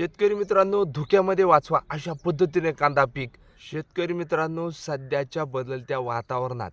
शेतकरी मित्रांनो धुक्यामध्ये वाचवा अशा पद्धतीने कांदा पीक. शेतकरी मित्रांनो सध्याच्या बदलत्या वातावरणात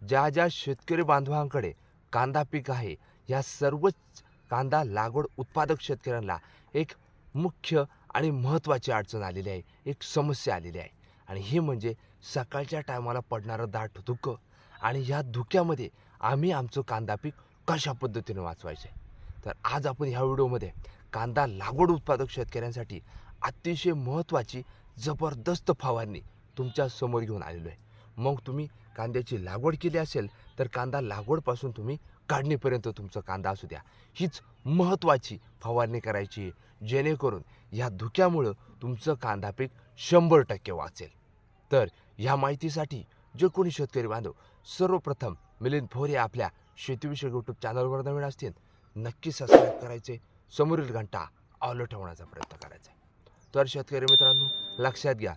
ज्या ज्या शेतकरी बांधवांकडे कांदा पीक आहे या सर्वच कांदा लागवड उत्पादक शेतकऱ्यांना एक मुख्य आणि महत्त्वाची अडचण आलेली आहे एक समस्या आलेली आहे. आणि हे म्हणजे सकाळच्या टायमाला पडणारं दाट धुकं आणि या धुक्यामध्ये आम्ही आमचं कांदा पीक कशा पद्धतीने वाचवायचं तर आज आपण ह्या व्हिडिओमध्ये कांदा लागवड उत्पादक शेतकऱ्यांसाठी अतिशय महत्त्वाची जबरदस्त फवारणी तुमच्यासमोर घेऊन आलेलो आहे. मग तुम्ही कांद्याची लागवड केली असेल तर कांदा लागवडपासून तुम्ही काढणीपर्यंत तुमचा कांदा असू द्या. हीच महत्त्वाची फवारणी करायची जेणेकरून ह्या धुक्यामुळं तुमचं कांदा पीक शंभर टक्के वाचेल. तर ह्या माहितीसाठी जे कोणी शेतकरी बांधव सर्वप्रथम मिलिंद भोरे आपल्या शेतीविषयक यूट्यूब चॅनलवर नवीन असतील नक्की सबस्क्राईब करायचे. समोरील घंटा आवलं ठेवण्याचा प्रयत्न करायचा आहे. तर शेतकरी मित्रांनो लक्षात घ्या.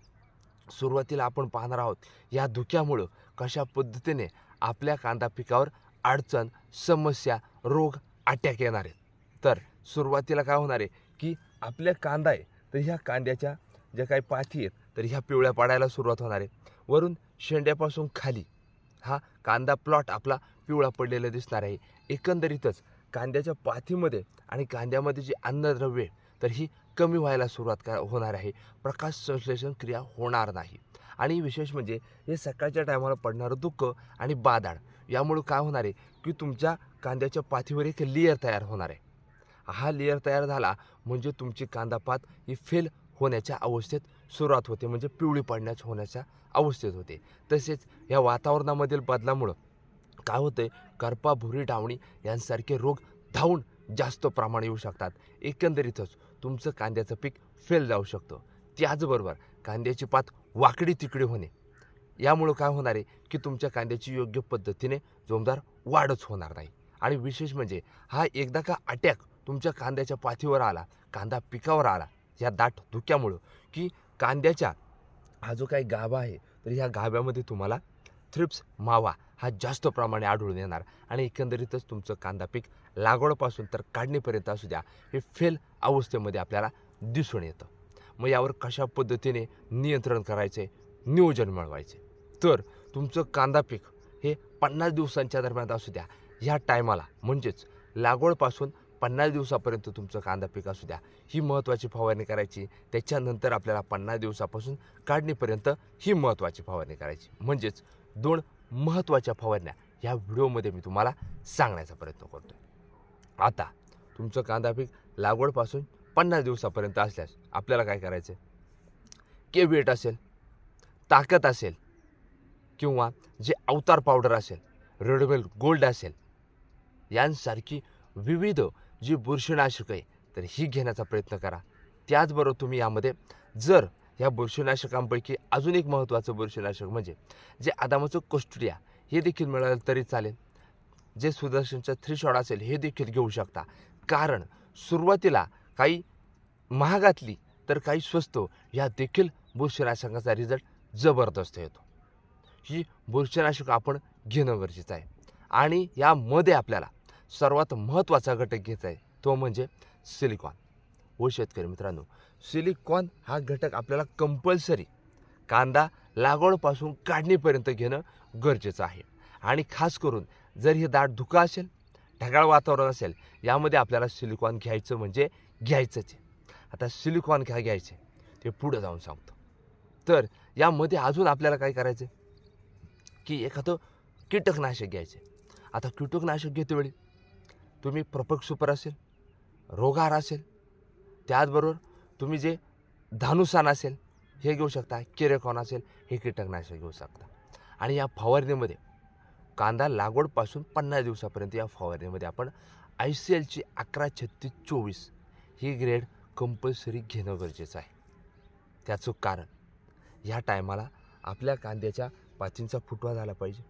सुरुवातीला आपण पाहणार आहोत या धुक्यामुळं कशा पद्धतीने आपल्या कांदा पिकावर अडचण समस्या रोग अटॅक येणार आहेत. तर सुरुवातीला काय होणार आहे की आपल्या कांदा आहे तर ह्या कांद्याच्या ज्या काही पाथी आहेत तर ह्या पिवळ्या पडायला सुरुवात होणार आहे. वरून शेंड्यापासून खाली हा कांदा प्लॉट आपला पिवळा पडलेला दिसणार आहे. एकंदरीतच कांद्याच्या पाथीमध्ये आणि कांद्यामध्ये जी अन्नद्रव्ये तर ही कमी व्हायला सुरुवात का होणार आहे. प्रकाश संश्लेषण क्रिया होणार नाही. आणि विशेष म्हणजे हे सकाळच्या टायमाला पडणारं दुःख आणि बादाड यामुळं काय होणार आहे की तुमच्या कांद्याच्या पाथीवर एक लेअर तयार होणार आहे. हा लेअर तयार झाला म्हणजे तुमची कांदापात ही फेल होण्याच्या अवस्थेत सुरुवात होते. म्हणजे पिवळी पडण्याच्या होण्याच्या अवस्थेत होते. तसेच या वातावरणामधील बदलामुळं काय होतंय? करपा भुरी डावणी यांसारखे रोग धावून जास्त प्रमाण येऊ शकतात. एकंदरीतच तुमचं कांद्याचं पीक फेल जाऊ शकतं. त्याचबरोबर कांद्याची पात वाकडी तिकडी होणे. यामुळं काय होणार आहे की तुमच्या कांद्याची योग्य पद्धतीने जोमदार वाढच होणार नाही. आणि विशेष म्हणजे हा एकदा का अटॅक तुमच्या कांद्याच्या पाथीवर आला कांदा पिकावर आला या दाट धुक्यामुळं की कांद्याच्या हा जो काही गाभा आहे तर ह्या गाभ्यामध्ये तुम्हाला थ्रिप्स मावा हा जास्त प्रमाणे आढळून येणार. आणि एकंदरीतच तुमचं कांदा पीक लागवडपासून तर काढणीपर्यंत असू द्या हे फेल अवस्थेमध्ये आपल्याला दिसून येतं. मग यावर कशा पद्धतीने नियंत्रण करायचे नियोजन मिळवायचे? तर तुमचं कांदा पीक हे पन्नास दिवसांच्या दरम्यान असू द्या ह्या टायमाला म्हणजेच लागवडपासून पन्नास दिवसापर्यंत तुमचं कांदा पीक असू द्या ही महत्त्वाची फवारणी करायची. त्याच्यानंतर आपल्याला पन्नास दिवसापासून काढणीपर्यंत ही महत्त्वाची फवारणी करायची. म्हणजेच दोन महत्त्वाच्या फवारण्या. ह्या व्हिडिओमध्ये मी तुम्हाला सांगण्याचा प्रयत्न करतो आता तुमचं कांदा पीक लागवडपासून पन्नास दिवसापर्यंत असल्यास आपल्याला काय करायचं के वेट असेल ताकद असेल किंवा जे अवतार पावडर असेल रेडमेल गोल्ड असेल यांसारखी विविध जी बुरशीनाशक आहे तर ही घेण्याचा प्रयत्न करा. त्याचबरोबर तुम्ही यामध्ये जर ह्या बुरशीनाशकांपैकी अजून एक महत्त्वाचं बुरशीनाशक म्हणजे जे आदामाचं कोस्टुरिया हे देखील मिळालं तरी चालेल. जे सुदर्शनचं थ्री शॉट असेल हे देखील घेऊ शकता. कारण सुरुवातीला काही महागातली तर काही स्वस्त ह्या देखील बुरशीनाशकाचा रिझल्ट जबरदस्त येतो. ही बुरशीनाशक आपण घेणं गरजेचं आहे. आणि यामध्ये आपल्याला सर्वात महत्त्वाचा घटक घ्यायचा आहे तो म्हणजे सिलिकॉन. व शेतकरी मित्रांनो सिलिकॉन हा घटक आपल्याला कंपल्सरी कांदा लागवडपासून काढणीपर्यंत घेणं गरजेचं आहे. आणि खास करून जर हे दाट धुकं असेल ढगाळ वातावरण असेल यामध्ये आपल्याला सिलिकॉन घ्यायचं म्हणजे घ्यायचंच आहे. आता सिलिकॉन काय घ्यायचे? ते पुढं जाऊन सांगतो. तर यामध्ये अजून आपल्याला काय करायचं की एखादं कीटकनाशक घ्यायचे आता कीटकनाशक घेतेवेळी तुम्ही प्रपक सुपर असेल रोगार असेल त्याचबरोबर तुम्ही जे धानुसान असेल हे घेऊ शकता किरेकॉन असेल हे कीटकनाशक घेऊ शकता. आणि या फवारणीमध्ये कांदा लागवडपासून पन्नास दिवसापर्यंत या फवारणीमध्ये आपण आय सी एलची अकरा छत्तीस चोवीस ही ग्रेड कंपल्सरी घेणं गरजेचं आहे. त्याचं कारण ह्या टायमाला आपल्या कांद्याच्या पाचींचा फुटवा झाला पाहिजे.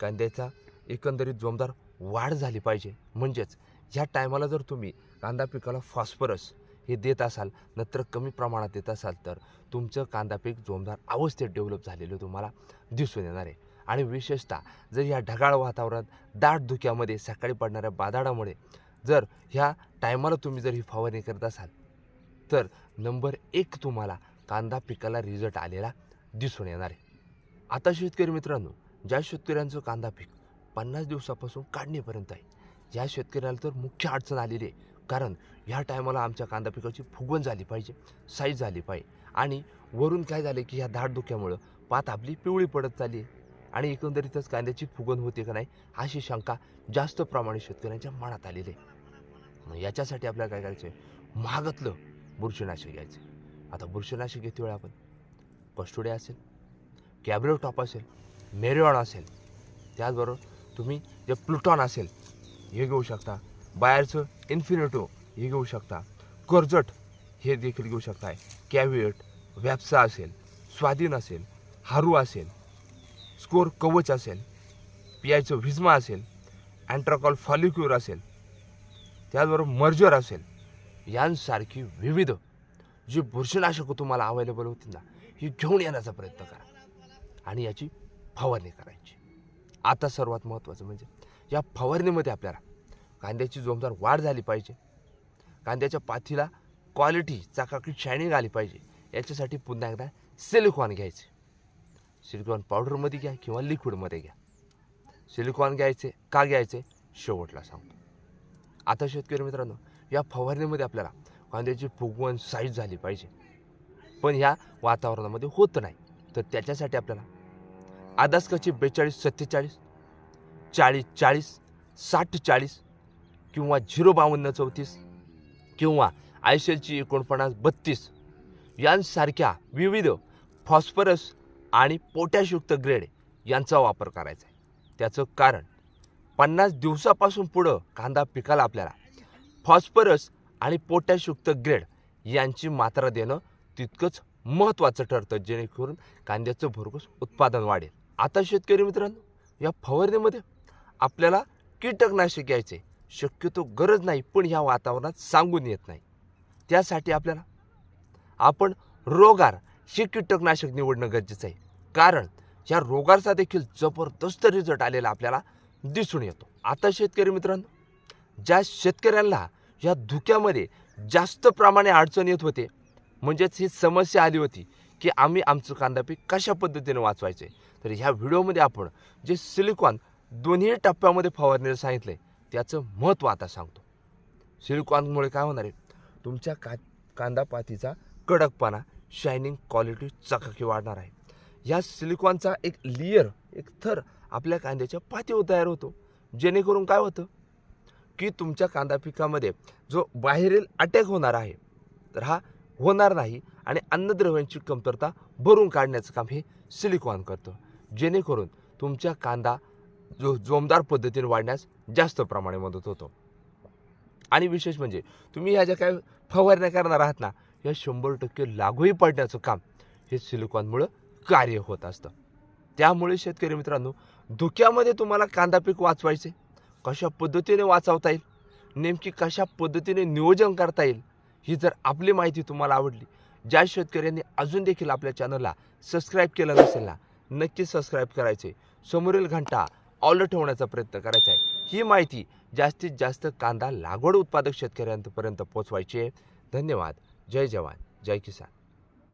कांद्याचा एकंदरीत जोमदार वाढ झाली पाहिजे. म्हणजेच ह्या टायमाला जर तुम्ही कांदा पिकाला फॉस्फरस हे देत असाल नत्र कमी प्रमाणात देत असाल तर तुमचं कांदा पीक जोमदार अवस्थेत डेव्हलप झालेलं तुम्हाला दिसून येणार आहे. आणि विशेषतः जर ह्या ढगाळ वातावरणात दाट धुक्यामध्ये सकाळी पडणाऱ्या बादाडामुळे जर ह्या टायमाला तुम्ही जर ही फवारणी करत असाल तर नंबर एक तुम्हाला कांदा पिकाला रिझल्ट आलेला दिसून येणार आहे. आता शेतकरी मित्रांनो ज्या शेतकऱ्यांचं कांदा पीक पन्नास दिवसापासून काढणीपर्यंत आहे या शेतकऱ्याला तर मुख्य अडचण आलेली आहे कारण ह्या टायमाला आमच्या कांदा पिकाची फुगवण झाली पाहिजे साईज झाली पाहिजे. आणि वरून काय झालं की ह्या दाट धुक्यामुळं पात आपली पिवळी पडत चालली आहे. आणि एकंदरीतच कांद्याची फुगवण होते का नाही अशी शंका जास्त प्रमाणे शेतकऱ्यांच्या मनात आलेली आहे. मग याच्यासाठी आपल्याला काय करायचं आहे महागातलं बुरशीनाशक घ्यायचं आता बुरशीनाशक घेते वेळा आपण. कस्टोडिया असेल कॅब्रिओ टॉप असेल मेरिऑन असेल त्याचबरोबर तुम्ही जे प्लुटॉन असेल हे घेऊ शकता. बाहेरचं इन्फिनिटो हे घेऊ शकता. कर्जट हे देखील घेऊ शकताय. कॅव्हिएट व्याप्सा असेल स्वाधीन असेल हारू असेल स्कोर कवच असेल पी आयचं व्हिजमा असेल अँट्राकॉल फॉलिक्युर असेल त्याचबरोबर मर्जर असेल यांसारखी विविध जी बुरशीनाशकं तुम्हाला अवेलेबल होतील ना ही घेऊन येण्याचा प्रयत्न करा. आणि याची फवारणी करायची. आता सर्वात महत्त्वाचं म्हणजे या फवारणीमध्ये आपल्याला कांद्याची जोमदार वाढ झाली पाहिजे. कांद्याच्या पाथीला क्वालिटी चाकाकी शायनिंग आली पाहिजे. याच्यासाठी पुन्हा एकदा सिलिकॉन घ्यायचे. सिलिकॉन पावडरमध्ये घ्या किंवा लिक्विडमध्ये घ्या. सिलिकॉन घ्यायचे का घ्यायचे? शेवटला सांगतो. आता शेतकरी मित्रांनो या फवारणीमध्ये आपल्याला कांद्याची फुगवण साईज झाली पाहिजे. पण ह्या वातावरणामध्ये होत नाही. तर त्याच्यासाठी आपल्याला आदासकाची बेचाळीस सत्तेचाळीस चाळीस चाळीस साठ चाळीस किंवा झिरो बावन्न चौतीस किंवा आयशेलची एकोणपन्नास बत्तीस यांसारख्या विविध फॉस्फरस आणि पोटॅशयुक्त ग्रेड यांचा वापर करायचा आहे. त्याचं कारण पन्नास दिवसापासून पुढं कांदा पिकाला आपल्याला फॉस्फरस आणि पोटॅशयुक्त ग्रेड यांची मात्रा देणं तितकंच महत्त्वाचं ठरतं जेणेकरून कांद्याचं भरघोस उत्पादन वाढेल. आता शेतकरी मित्रांनो या फवारणीमध्ये आपल्याला कीटकनाशक घ्यायचे शक्यतो गरज नाही पण ह्या वातावरणात सांगून येत नाही. त्यासाठी आपल्याला आपण रोगार हे कीटकनाशक निवडणं गरजेचं आहे. कारण या रोगारचा देखील जबरदस्त रिझल्ट आलेला आपल्याला दिसून येतो. आता शेतकरी मित्रांनो ज्या शेतकऱ्यांना या धुक्यामध्ये जास्त प्रमाणे अडचण येत होते म्हणजेच ही समस्या आली होती की आम्ही आमचं कांदा पीक कशा पद्धतीने वाचवायचे तर ह्या व्हिडिओमध्ये आपण जे सिलिकॉन दोन्ही टप्प्यामध्ये फवारणीला सांगितलं आहे त्याचं महत्त्व आता सांगतो. सिलिकॉनमुळे काय होणार आहे? तुमच्या का कांदा पातीचा कडकपणा शायनिंग क्वालिटी चकाकी वाढणार आहे. या सिलिकॉनचा एक लेयर एक थर आपल्या कांद्याच्या पातीवर तयार होतो. जेणेकरून काय होतं? की तुमच्या कांदा पिकामध्ये जो बाहेरील अटॅक होणार आहे तर हा होणार नाही आणि अन्नद्रव्यांची कमतरता भरून काढण्याचं काम हे सिलिकॉन करतं. जेणेकरून तुमच्या कांदा जो जोमदार पद्धतीने वाढण्यास जास्त प्रमाणे मदत होतो. आणि विशेष म्हणजे तुम्ही ह्या ज्या काय फवारण्या करणार आहात ना या शंभर टक्के लागूही पडण्याचं काम हे सिलिकॉनमुळं कार्य होत असतं. त्यामुळे शेतकरी मित्रांनो धुक्यामध्ये तुम्हाला कांदा पीक वाचवायचे कशा पद्धतीने वाचवता येईल नेमकी कशा पद्धतीने नियोजन करता येईल ही जर आपली माहिती तुम्हाला आवडली ज्या शेतकऱ्यांनी अजून देखील आपल्या चॅनलला सबस्क्राईब केलं नसेल ना नक्की सबस्क्राईब करायचे. समोरील घंटा ऑलर ठेवण्याचा प्रयत्न करायचा आहे. ही माहिती जास्तीत जास्त कांदा लागवड उत्पादक शेतकऱ्यांपर्यंत पोहोचवायची आहे. धन्यवाद. जय जवान. जय किसान.